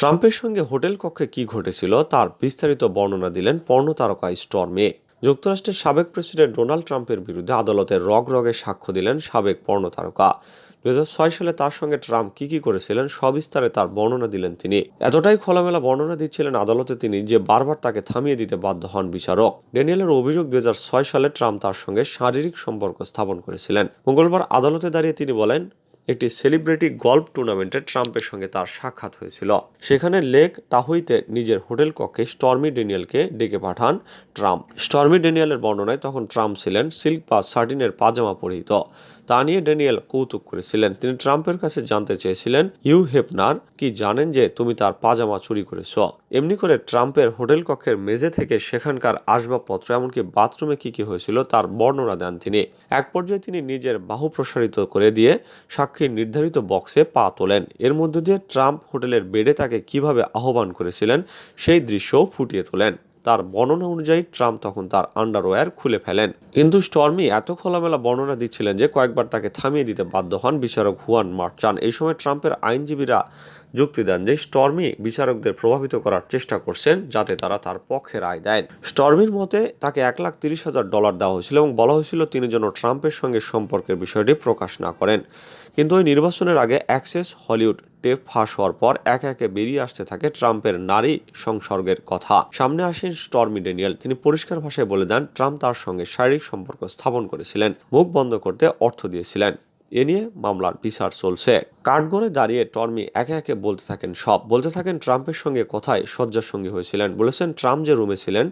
ট্রাম্পের সঙ্গে হোটেল কক্ষে কি ঘটেছিল তার বিস্তারিত বর্ণনা দিলেন পর্ণ তারকা স্টর্মে। যুক্তরাষ্ট্রের সাবেক প্রেসিডেন্ট ডোনাল্ড ট্রাম্পের বিরুদ্ধে আদালতে রগ রগে সাক্ষ্য দিলেন সাবেক পর্ণ তারকা দু হাজার ছয় সালে তার সঙ্গে ট্রাম্প কি কি করেছিলেন সবিস্তারে তার বর্ণনা দিলেন তিনি। এতটাই খোলামেলা বর্ণনা দিচ্ছিলেন আদালতে তিনি যে বারবার তাকে থামিয়ে দিতে বাধ্য হন বিচারক। ড্যানিয়েলের অভিযোগ দুই হাজার ছয় সালে ট্রাম্প তার সঙ্গে শারীরিক সম্পর্ক স্থাপন করেছিলেন। মঙ্গলবার আদালতে দাঁড়িয়ে তিনি বলেন একটি সেলিব্রিটি গল্ফ টুর্নামেন্টে ট্রাম্পের সঙ্গে তার সাক্ষাৎ হয়েছিল। সেখানে লেক টাহুইতে নিজের হোটেল কক্ষে স্টর্মি ডেনিয়ালকে ডেকে পাঠান ট্রাম্প। স্টর্মি ডেনিয়ালের বর্ণনায় তখন ট্রাম্প ছিলেন সিল্ক বা সার্টিনের পাজামা পরিহিত। তা নিয়ে ড্যানিয়েল কৌতুক করেছিলেন। তিনি ট্রাম্পের কাছে জানতে চেয়েছিলেন, ইউ হেপনার, কি জানেন যে তুমি তার পাজামা চুরি করেছ? এমনি করে ট্রাম্পের হোটেল কক্ষের মেঝে থেকে সেখানকার আসবাবপত্র, এমনকি বাথরুমে কি কি হয়েছিল তার বর্ণনা দেন তিনি। এক পর্যায়ে তিনি নিজের বাহু প্রসারিত করে দিয়ে সাক্ষীর নির্ধারিত বক্সে পা তোলেন। এর মধ্য দিয়ে ট্রাম্প হোটেলের বেডে তাকে কীভাবে আহ্বান করেছিলেন, সেই দৃশ্যও ফুটিয়ে তোলেন। তার বর্ণনা অনুযায়ী ট্রাম্প তখন তার আন্ডারওয়্যার খুলে ফেলেন। কিন্তু স্টর্মি এত খোলামেলা বর্ণনা দিচ্ছিলেন যে কয়েকবার তাকে থামিয়ে দিতে বাধ্য হন বিচারক হুয়ান মার্চান এই সময় ট্রাম্পের আইনজীবীরা যুক্তি দেন যে স্টর্মি বিচারকদের প্রভাবিত করার চেষ্টা করছেন যাতে তারা তার পক্ষে রায় দেন। স্টর্মির মতে তাকে এক লাখ তিরিশ হাজার ডলার দেওয়া হয়েছিল এবং বলা হয়েছিল তিনি যেন ট্রাম্পের সঙ্গে সম্পর্কের বিষয়টি প্রকাশ না করেন। কিন্তু ওই নির্বাচনের আগে অ্যাক্সেস হলিউড টেপ ফাঁস হওয়ার পর একে একে বেরিয়ে আসতে থাকে ট্রাম্পের নারী সংসর্গের কথা। সামনে আসেন স্টর্মি ডেনিয়াল তিনি পরিষ্কার ভাষায় বলে দেন, ট্রাম্প তার সঙ্গে শারীরিক সম্পর্ক স্থাপন করেছিলেন, মুখ বন্ধ করতে অর্থ দিয়েছিলেন। এ নিয়ে মামলার বিচার চলছে। কাঠগড়ে দাঁড়িয়ে টর্মি একে একে বলতে থাকেন সব। বলতে থাকেন ট্রাম্পের সঙ্গে কথায় শয্যার সঙ্গী হয়েছিলেন? বলেছেন, ট্রাম্প যে রুমে ছিলেন,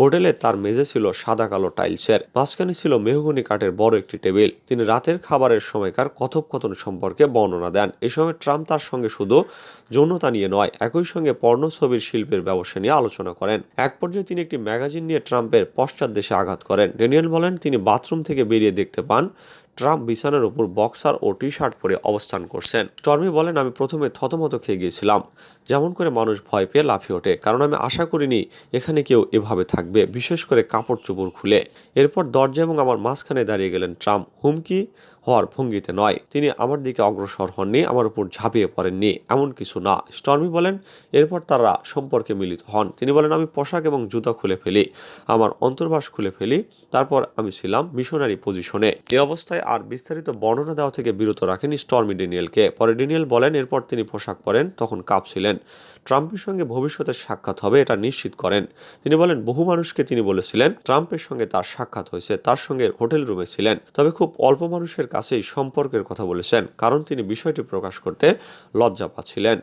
হোটেলে তার মেঝে ছিল সাদা কালো টাইলসের। মাঝখানে ছিল মেহগনি কাঠের বড় একটি টেবিল। তিনি রাতের খাবারের সময়কার কথোপকথন সম্পর্কে বর্ণনা দেন। এই সময় ট্রাম্প তার সঙ্গে শুধু যৌনতা নিয়ে নয়, একই সঙ্গে পর্ণ ছবির শিল্পের ব্যবসা নিয়ে আলোচনা করেন। এক পর্যায়ে তিনি একটি ম্যাগাজিন নিয়ে ট্রাম্পের পশ্চাৎ দেশে আঘাত করেন। ড্যানিয়েল বলেন, তিনি বাথরুম থেকে বেরিয়ে দেখতে পান ট্রাম্প বিছানার উপর বক্সার ও টি শার্ট পরে অবস্থান করছেন। টর্মি বলেন, আমি প্রথমে থতমত খেয়ে গিয়েছিলাম। যেমন করে মানুষ ভয় পেয়ে লাফিয়ে ওঠে। কারণ আমি আশা করিনি এখানে কেউ এভাবে থাকবে। বিশেষ করে কাপড় চোপড় খুলে। এরপর দরজা এবং আমার মাঝখানে দাঁড়িয়ে গেলেন ট্রাম্প। হুমকি? হওয়ার ভঙ্গিতে নয়। তিনি আমার দিকে অগ্রসর হননি, আমার উপর ঝাঁপিয়ে পড়েননি, এমন কিছু না। স্টর্মি বলেন, এরপর তারা সম্পর্কে মিলিত হন। তিনি বলেন, আমি পোশাক এবং জুতা খুলে ফেলি, আমার অন্তর্বাস খুলে ফেলি, তারপর আমি ছিলাম মিশনারি পজিশনে। এই অবস্থায় আর বিস্তারিত বর্ণনা দেওয়া থেকে বিরত রাখেন স্টর্মি ডেনিয়েলকে। পরে ডেনিয়েল বলেন, এরপর তিনি পোশাক পরেন, তখন কাঁপছিলেন। ট্রাম্পের সঙ্গে ভবিষ্যতে সাক্ষাৎ হবে, এটা নিশ্চিত করেন। তিনি বলেন, বহু মানুষকে তিনি বলেছিলেন, ট্রাম্পের সঙ্গে তার সাক্ষাৎ হয়েছে, তার সঙ্গে হোটেল রুমে ছিলেন। তবে খুব অল্প মানুষের কাছেই সম্পর্কের কথা বলেছেন কারণ তিনি বিষয়টি প্রকাশ করতে লজ্জা পাচ্ছিলেন।